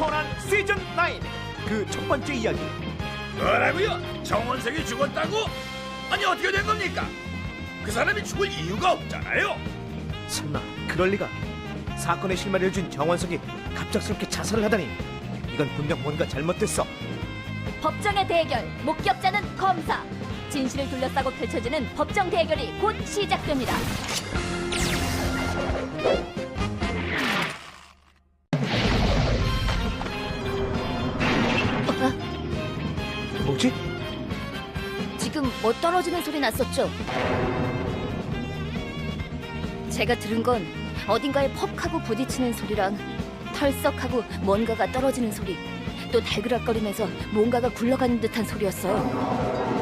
코난 시즌 9그 첫 번째 이야기 뭐라고요? 정원석이 죽었다고? 아니 어떻게 된 겁니까? 그 사람이 죽을 이유가 없잖아요. 설마 그럴 리가 사건의 실마리를 준 정원석이 갑작스럽게 자살을 하다니 이건 분명 뭔가 잘못됐어 법정의 대결, 목격자는 검사. 진실을 둘러싸고 펼쳐지는 법정 대결이 곧 시작됩니다. 뭐지? 지금 뭐 떨어지는 소리 났었죠? 제가 들은 건 어딘가에 퍽하고 부딪히는 소리랑 털썩하고 뭔가가 떨어지는 소리, 또 달그락거리면서 뭔가가 굴러가는 듯한 소리였어요.